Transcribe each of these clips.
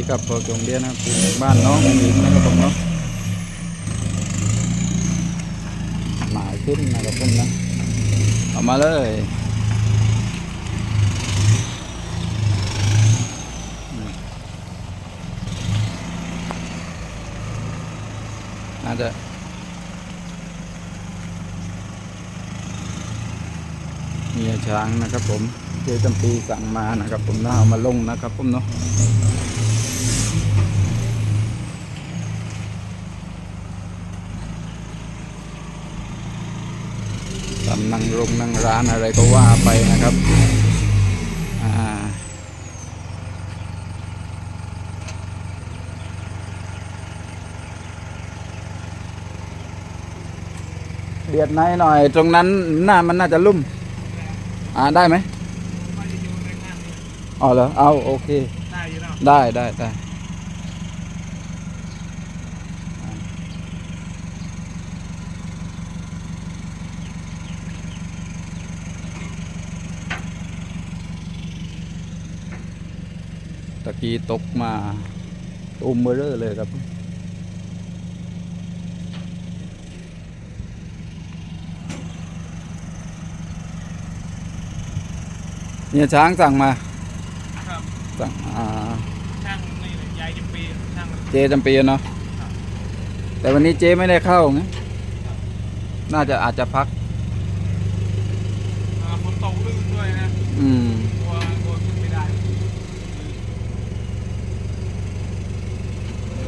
ดีครับพอจงเดียนนะครับบ้านน้องหญิงนะครับผมเนาะหมายขึ้นนะครับผมนะเอามาเลยน่าจะมีช้างนะครับผมเจจำปีสั่งมานะครับผมน่าเอามาลงนะครับผมเนาะำนั่งโรงนั่งร้านอะไรก็ว่าไปนะครับอ่าเบียดในหน่อย ตรงนั้นหน้ามันน่าจะลุ่ม อ่าได้ไหมอ๋อเหรอเอาโอเค ได้อยู่แล้วได้ได้ กี้ตกมาอุ้มเบอเรอเลยครับ เนี่ยช้างสั่งมาครับสั่งอ่าช่างนี่เลยยายจะปีช่างเจจำปีเนาะแต่วันนี้เจไม่ได้เข้าไงน่าจะอาจจะพัก อ่าฝนตกลื่นด้วยนะ อืม กลัวกลัวขึ้นไม่ได้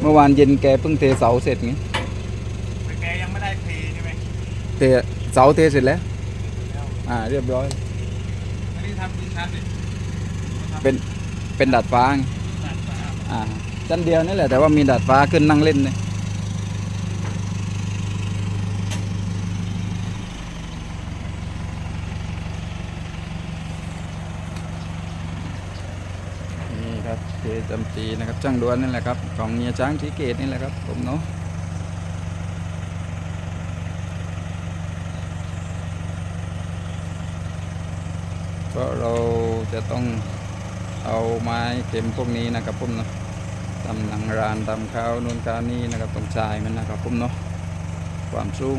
เมื่อวานเย็นแกเพิ่งเทเสาเสร็จไงแต่แกยังไม่ได้เทใช่ไหมเทเสาเทเสร็จแล้ว แล้วอ่า เรียบร้อย อันนี้ทำกี่ชั้นเนี่ยเป็นเป็นดาดฟ้าไงตัดสามอ่าชั้นเดียวนี่แหละแต่ว่ามีดาดฟ้าขึ้นนั่งเล่นเนี่ยนี่ ครับเจจำปีนะครับจ้างดวนนี่แหละครับของเนียช้างทีเกตนี่แหละครับผมเนาะก็เราจะต้องเอาไม้เข็มพวกนี้นะครับผมเนาะตำหนังรานตำข้าวนู่นข้าวนี่นะครับตรงชายมันนะครับผมเนาะความสูง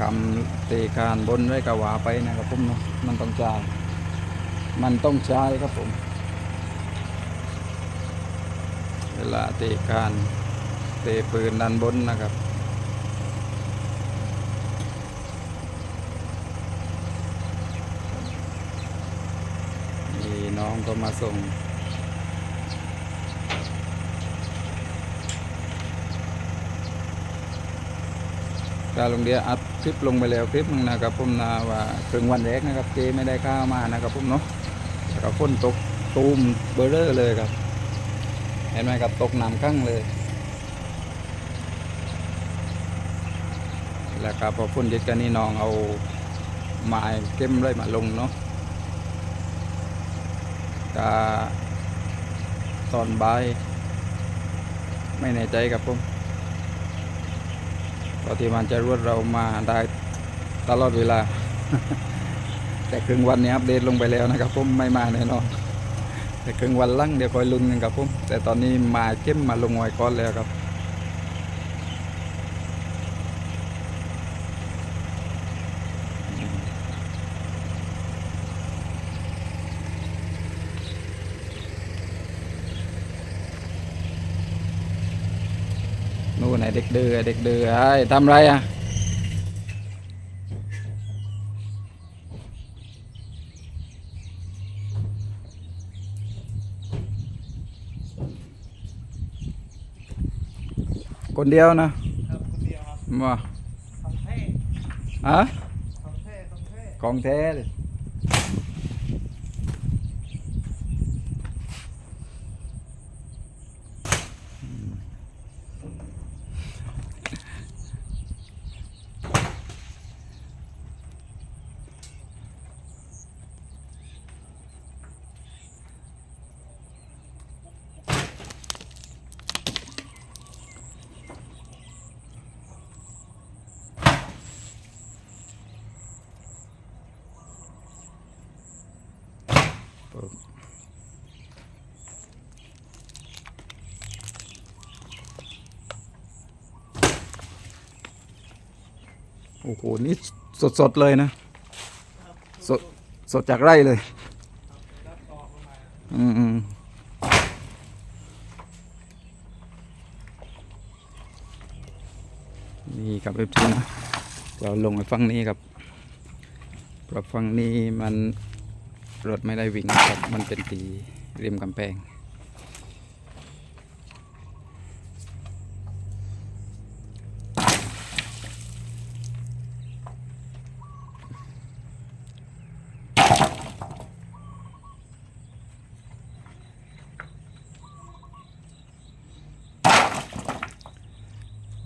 คำเตะคานบนไว้กะว่าไปนะครับผมเนาะมันต้องจ่ายมันต้องใช้ครับผม เวลาเตะคานเตะปืนด้านบนนะครับนี่น้องก็มาส่ง กาลงเดียอัดคลิปลงไปแล้วคลิปนึงนะครับผมนะว่าครึ่งวันแรกนะครับเจไม่ได้ข้าวมานะครับผมเนาะแล้วก็ฝนตกตูมเบอร์เรอร์เลยครับ เห็นไหมครับตกน้ำกั้งเลย แล้วก็พอฝนหยุดกันนี่น้องเอาไม้เก็มเลยมาลงเนาะกาตอนบ่ายไม่แน่ใจครับผม ก็ที่มันจะรวดเรามาได้ตลอดเวลา แต่ครึ่งวันนี้อัปเดตลงไปแล้วนะครับผมไม่มาแน่นอนแต่ครึ่งวันลังเดี๋ยวคอยลุ้นกันครับผมแต่ตอนนี้มาเข้มมาลงไว้ก้อนแล้วครับ เด็กเดือเด็กเดือไอ้ทำไรอะคนเดียวนะครับคนเดียวครับมาของแท้ฮะของแท้ของแท้ โอ้โห นี่สดๆเลยนะ สด สดจากไร่เลย อืมมนี่ครับเอฟซีนะเราลงไปฝั่งนี้ครับเพราะฝั่งนี้มัน รถไม่ได้วิ่งครับมันเป็นตีริมกำแพง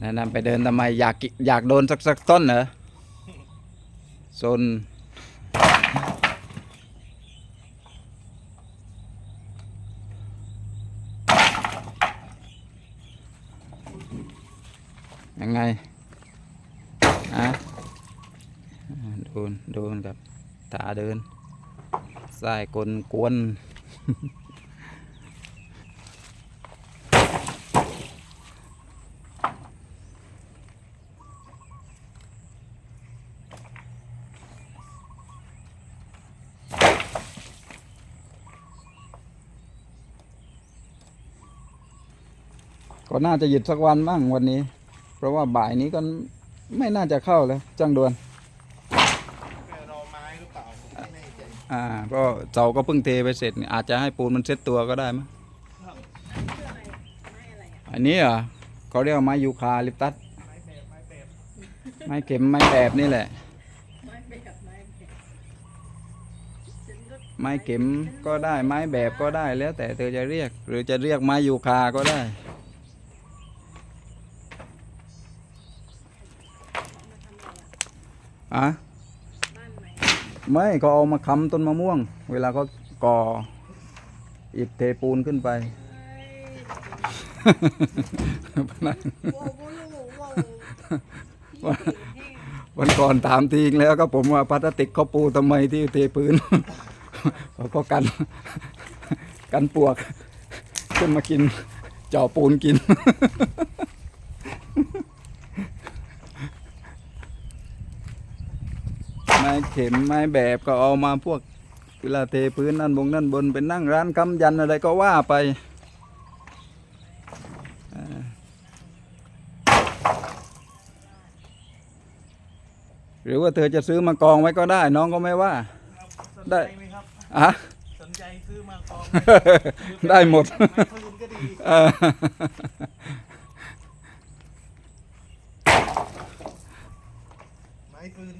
แนะนำไปเดินทำไมอยากกิอยากโดนสักสักต้นเหรอโซน ยังไงอะอ่าโดนโดนกับตาเดินสายกลกวนก็น่าจะหยุดสักวันบ้างวันนี้ เพราะว่าบ่ายนี้ก็ไม่น่าจะเข้าแล้วจังดวนรอไม้หรือเปล่าไม่แน่ใจอ่าก็เสาก็เพิ่งเทไปเสร็จ อาจจะให้ปูนมันเซ็ตตัวก็ได้มั้งอันนี้เหรอเขาเรียกว่าไม้ยูคาลิปตัสไม้แบบไม้แบบไม้เข็มไม้แบบนี่แหละไม่แบบไม่แบบฉันก็ไม้เข็มก็ได้ไม้แบบก็ได้แล้วแต่เธอจะเรียก หรือจะเรียกไม้ยูคาก็ได้ อะไม่เขาเอามาค้ำต้นมะม่วง เวลาเขาก่ออิฐเทปูนขึ้นไปวันก่อนถามทีงแล้วก็ผมว่าพลาสติกเขาปูทำไมที่เทพื้นเขาก็กัน กันปวก ขึ้นมากินเจ่อปูนกิน ไม้เข็มไม้แบบก็เอามาพวกเวลาเทพื้นนั่นบงนั่นบนเป็นนั่งร้านคำยันอะไรก็ว่าไปหรือว่าเธอจะซื้อมากองไว้ก็ได้ น้องก็ไม่ว่า ได้ไหมครับอะสนใจซื้อมากองได้หมดไม้ฟืน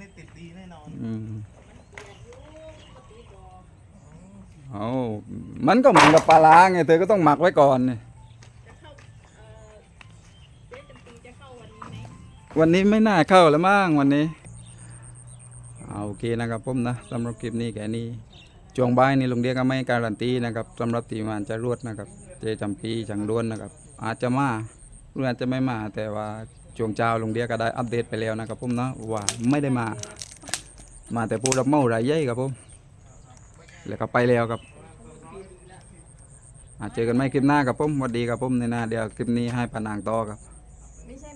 เออไม้ฟืนนี่ติดดีแน่นอนอืมเสียอยู่ปกติก็เอามันก็เหมือนกับปลาล้าไงเธอก็ต้องหมักไว้ก่อนนี่วันนี้ไม่น่าเข้าแล้วมั้งวันนี้เอาโอเคนะครับผมนะสำหรับคลิปนี้แค่นี้ช่วงบ่ายนี้ลุงเดียก็ไม่การันตีนะครับสำหรับตีมานจะรวดนะครับ เจจำปีจังด้วนนะครับ อาจจะมาหรืออาจจะไม่มาแต่ว่าช่วงเช้าลุงเดียก็ได้อัปเดตไปแล้วนะครับผมนะว่าไม่ได้มา มาแต่ผู้รับเมารายใหญ่ครับผมแล้วก็ไปแล้วครับเจอกันไม่คลิปหน้าครับผมสวัสดีครับผมในหน้าเดี๋ยวคลิปนี้ให้ปานางต่อครับไม่ใช่